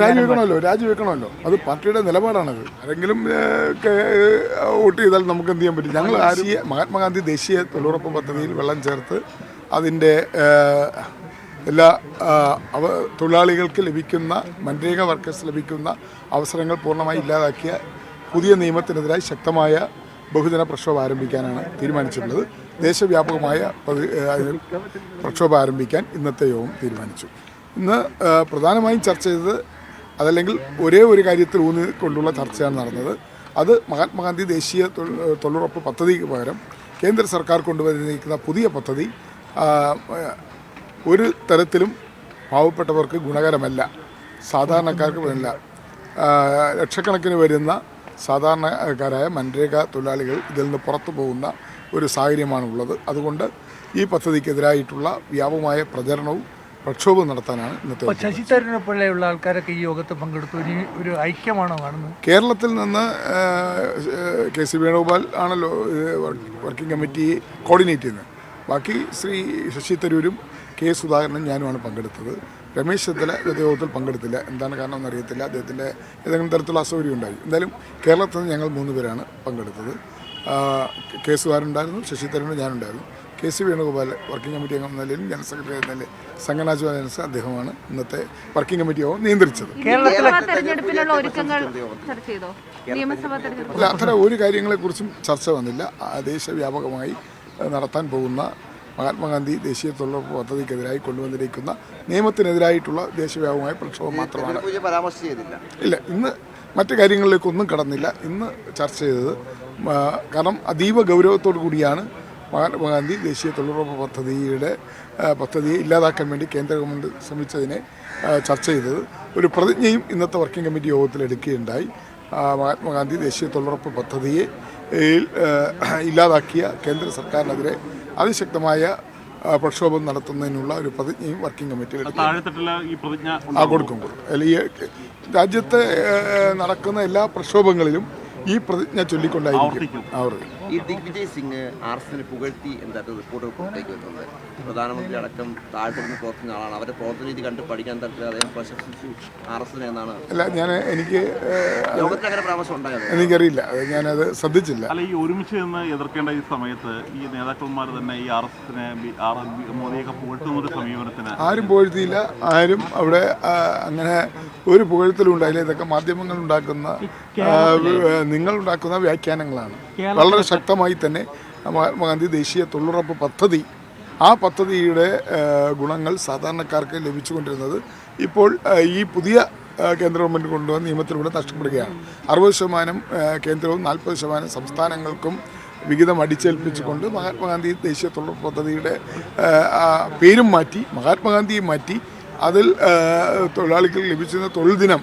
രാജിവെക്കണമല്ലോ രാജിവെക്കണമല്ലോ അത് പാർട്ടിയുടെ നിലപാടാണത്. ആരെങ്കിലും വോട്ട് ചെയ്താൽ നമുക്ക് എന്ത് ചെയ്യാൻ പറ്റും? ഞങ്ങൾ ആരും മഹാത്മാഗാന്ധി ദേശീയ തൊഴിലുറപ്പ് പദ്ധതിയിൽ വെള്ളം ചേർത്ത് അതിന്റെ എല്ലാ അവ തൊഴിലാളികൾക്ക് ലഭിക്കുന്ന മൻരേഗ വർക്കേഴ്സ് ലഭിക്കുന്ന അവസരങ്ങൾ പൂർണമായി ഇല്ലാതാക്കിയ പുതിയ നിയമത്തിനെതിരായി ശക്തമായ ബഹുജന പ്രക്ഷോഭം ആരംഭിക്കാനാണ് തീരുമാനിച്ചിട്ടുള്ളത്. ദേശവ്യാപകമായ പ്രക്ഷോഭം ആരംഭിക്കാൻ ഇന്നത്തെ യോഗം തീരുമാനിച്ചു. ഇന്ന് പ്രധാനമായും ചർച്ച ചെയ്തത് അതല്ലെങ്കിൽ ഒരേ ഒരു കാര്യത്തിൽ ഊന്നി കൊണ്ടുള്ള ചർച്ചയാണ് നടന്നത്. അത് മഹാത്മാഗാന്ധി ദേശീയ തൊഴിലുറപ്പ് പദ്ധതിക്ക് പകരം കേന്ദ്ര സർക്കാർ കൊണ്ടുവന്നിരിക്കുന്ന പുതിയ പദ്ധതി ഒരു തരത്തിലും പാവപ്പെട്ടവർക്ക് ഗുണകരമല്ല. സാധാരണക്കാർക്ക് ആ, ലക്ഷക്കണക്കിന് വരുന്ന സാധാരണക്കാരായ മൻരേഗ തൊഴിലാളികൾ ഇതിൽ നിന്ന് പുറത്തു പോകുന്ന ഒരു സാഹചര്യമാണുള്ളത്. അതുകൊണ്ട് ഈ പദ്ധതിക്കെതിരായിട്ടുള്ള വ്യാപകമായ പ്രചരണവും പ്രക്ഷോഭവും നടത്താനാണ് ഇന്നത്തെ ശശി തരൂരിനെപ്പോലെയുള്ള ആൾക്കാരൊക്കെ ഈ യോഗത്തിൽ പങ്കെടുത്തു ഇനി ഒരു ഐക്യമാണോ കാണുന്നത്? കേരളത്തിൽ നിന്ന് കെ സി വേണുഗോപാൽ ആണല്ലോ വർക്കിംഗ് കമ്മിറ്റി കോർഡിനേറ്റ് ചെയ്യുന്നത്. ബാക്കി ശ്രീ ശശി തരൂരും കെ സുധാകരനും ഞാനുമാണ് പങ്കെടുത്തത്. രമേശ് ചെന്നിത്തല യോഗത്തിൽ പങ്കെടുത്തില്ല. എന്താണ് കാരണം എന്നറിയത്തില്ല. അദ്ദേഹത്തിന്റെ ഏതെങ്കിലും തരത്തിലുള്ള അസൗകര്യം ഉണ്ടായി. എന്തായാലും കേരളത്തിൽ നിന്ന് ഞങ്ങൾ മൂന്ന് പേരാണ് പങ്കെടുത്തത്. കേസുകാരുണ്ടായിരുന്നു കെ സുധാകരൻ ഉണ്ടായിരുന്നു ശശി തരൂരും ഞാനുണ്ടായിരുന്നു. K C Venugopal working committee അംഗം എന്ന നിലയിലും ജനറൽ സെക്രട്ടറി എന്ന നിലയിൽ സംഘടനാ ചുമതല അദ്ദേഹമാണ് ഇന്നത്തെ വർക്കിംഗ് കമ്മിറ്റി യോഗം നിയന്ത്രിച്ചത്. നിയമസഭാ തെരഞ്ഞെടുപ്പിനുള്ള ഒരുക്കങ്ങൾ ചർച്ച ചെയ്തോ? നിയമസഭാ തെരഞ്ഞെടുപ്പ് അല്ല അത്തരം ഒരു കാര്യങ്ങളെക്കുറിച്ചും ചർച്ച വന്നില്ല. ദേശവ്യാപകമായി നടത്താൻ പോകുന്ന മഹാത്മാഗാന്ധി ദേശീയ തൊഴിലുറപ്പ് പദ്ധതിക്കെതിരായി കൊണ്ടുവന്നിരിക്കുന്ന നിയമത്തിനെതിരായിട്ടുള്ള ദേശവ്യാപകമായ പ്രക്ഷോഭം മാത്രമാണ്. ഇല്ല ഇന്ന് മറ്റു കാര്യങ്ങളിലേക്കൊന്നും കടന്നില്ല. ഇന്ന് ചർച്ച ചെയ്തത് കാരണം അതീവ ഗൗരവത്തോടു കൂടിയാണ് മഹാത്മാഗാന്ധി ദേശീയ തൊഴിലുറപ്പ് പദ്ധതിയുടെ പദ്ധതിയെ ഇല്ലാതാക്കാൻ വേണ്ടി കേന്ദ്ര ഗവൺമെന്റ് ശ്രമിച്ചതിനെ ചർച്ച ചെയ്തത്. ഒരു പ്രതിജ്ഞയും ഇന്നത്തെ വർക്കിംഗ് കമ്മിറ്റി യോഗത്തിൽ എടുക്കുകയുണ്ടായി. മഹാത്മാഗാന്ധി ദേശീയ തൊഴിലുറപ്പ് പദ്ധതിയെ ഇല്ലാതാക്കിയ കേന്ദ്ര സർക്കാരിനെതിരെ അതിശക്തമായ പ്രക്ഷോഭം നടത്തുന്നതിനുള്ള ഒരു പ്രതിജ്ഞയും വർക്കിംഗ് കമ്മിറ്റി എടുക്കും താഴെത്തട്ടിൽ ഈ പ്രതിജ്ഞ ആ കൊടുക്കും ഈ രാജ്യത്ത് നടക്കുന്ന എല്ലാ പ്രക്ഷോഭങ്ങളിലും ഈ പ്രതിജ്ഞ ചൊല്ലിക്കൊണ്ടായിരിക്കും. ഈ ദിഗ്വിജയ് സിംഗ് ആർ പുകഴ്ത്തി എന്തായിട്ട് റിപ്പോർട്ട് പുറത്തേക്ക് വരുന്നത്? പ്രധാനമന്ത്രി അടക്കം താഴ്ത്തുന്ന പ്രവർത്തന ആളാണ്. അവരുടെ പ്രവർത്തന രീതി കണ്ട് പഠിക്കാൻ തരത്തിൽ അദ്ദേഹം പ്രശംസിച്ചു ആർ എസ് എസിനെ എന്നാണ്. അല്ല ഞാൻ എനിക്ക് യോഗത്തിൽ അങ്ങനെ പരാമർശം ഉണ്ടായത് എനിക്കറിയില്ല. അത് ഞാനത് ശ്രദ്ധിച്ചില്ല. അല്ല ഈ ഒരുമിച്ച് നിന്ന് എതിർക്കേണ്ട ഈ സമയത്ത് ഈ നേതാക്കന്മാർ തന്നെ ഈ ആർ എസ് എസിനെ മോദിയൊക്കെ പുകഴ്ത്തുന്ന ഒരു സമീപനത്തിന്. ആരും പുകഴ്ത്തിയില്ല. ആരും അവിടെ അങ്ങനെ ഒരു പുകഴ്ത്തലും ഉണ്ടായില്ല. ഇതൊക്കെ മാധ്യമങ്ങൾ ഉണ്ടാക്കുന്ന ഉണ്ടാക്കുന്ന വ്യാഖ്യാനങ്ങളാണ്. വളരെ ശക്തമായി തന്നെ മഹാത്മാഗാന്ധി ദേശീയ തൊഴിലുറപ്പ് പദ്ധതി ആ പദ്ധതിയുടെ ഗുണങ്ങൾ സാധാരണക്കാർക്ക് ലഭിച്ചുകൊണ്ടിരുന്നത് ഇപ്പോൾ ഈ പുതിയ കേന്ദ്ര ഗവൺമെന്റ് കൊണ്ടുവന്ന നിയമത്തിലൂടെ നഷ്ടപ്പെടുകയാണ്. അറുപത് ശതമാനം കേന്ദ്രവും നാൽപ്പത് ശതമാനം സംസ്ഥാനങ്ങൾക്കും വിഹിതം അടിച്ചേൽപ്പിച്ചുകൊണ്ട് മഹാത്മാഗാന്ധി ദേശീയ തൊഴിലുറപ്പ് പദ്ധതിയുടെ പേരും മാറ്റി മഹാത്മാഗാന്ധിയും മാറ്റി അതിൽ തൊഴിലാളികൾ ലഭിച്ചിരുന്ന തൊഴിൽ ദിനം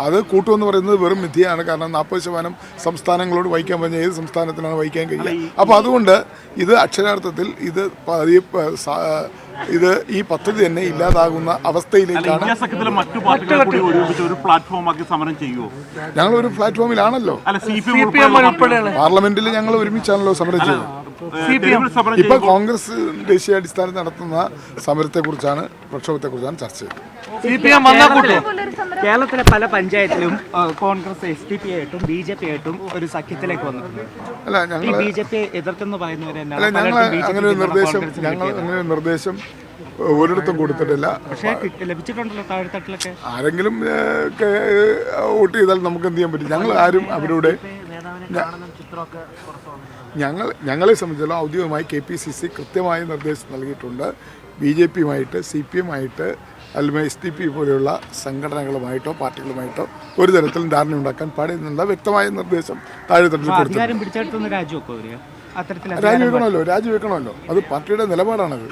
അത് കൂട്ടുമെന്ന് പറയുന്നത് വെറും മിഥ്യയാണ് കാരണം നാൽപ്പത് ശതമാനം സംസ്ഥാനങ്ങളോട് വഹിക്കാൻ പറഞ്ഞ ഏത് സംസ്ഥാനത്തിനാണ് വഹിക്കാൻ കഴിയുക? അപ്പോൾ അതുകൊണ്ട് ഇത് അക്ഷരാർത്ഥത്തിൽ ഇത് ഇത് ഈ പദ്ധതി തന്നെ ഇല്ലാതാകുന്ന അവസ്ഥയിലേക്കാണ് ഞങ്ങൾ ഒരു പ്ലാറ്റ്ഫോമിലാണല്ലോ പാർലമെന്റിൽ ഞങ്ങൾ ഒരുമിച്ചാണല്ലോ സമരം ചെയ്തത് സമരം ഇപ്പൊ കോൺഗ്രസ് ദേശീയ അടിസ്ഥാനത്തിൽ നടത്തുന്ന സമരത്തെ കുറിച്ചാണ് പ്രക്ഷോഭത്തെ കുറിച്ചാണ് ചർച്ച ചെയ്തത് കേരളത്തിലെ പല പഞ്ചായത്തിലും കോൺഗ്രസ് എസ് ഡി പി ആയിട്ടും ബി ജെ പി ആയിട്ടും ഒരു സഖ്യത്തിലേക്ക് വന്നിട്ടുണ്ട്. അല്ല ഈ ഞങ്ങൾ ബി ജെ പി എതിർത്തെന്ന് പറയുന്നവരെ അല്ല ഞങ്ങൾ അങ്ങനെ ഒരു നിർദ്ദേശം ഞങ്ങൾ അങ്ങനെ ഒരു നിർദ്ദേശം ഒരിടത്തും കൊടുത്തിട്ടില്ല. ആരെങ്കിലും വോട്ട് ചെയ്താൽ നമുക്ക് എന്ത് ചെയ്യാൻ പറ്റും? ഞങ്ങൾ ആരും അവരുടെ ഞങ്ങൾ ഞങ്ങളെ സംബന്ധിച്ചിടത്തോളം ഔദ്യോഗികമായി കെ പി സി സി കൃത്യമായ നിർദ്ദേശം നൽകിയിട്ടുണ്ട്. ബി ജെ പിയുമായിട്ട് സി പി എമ്മായിട്ട് അല്ലെങ്കിൽ എസ് ഡി പി പോലെയുള്ള സംഘടനകളുമായിട്ടോ പാർട്ടികളുമായിട്ടോ ഒരു തരത്തിലും ധാരണ ഉണ്ടാക്കാൻ പാടില്ല വ്യക്തമായ നിർദ്ദേശം താഴെത്തട്ടിൽ കൊടുത്തു രാജിവെക്കണമല്ലോ രാജിവെക്കണമല്ലോ. അത് പാർട്ടിയുടെ നിലപാടാണത്.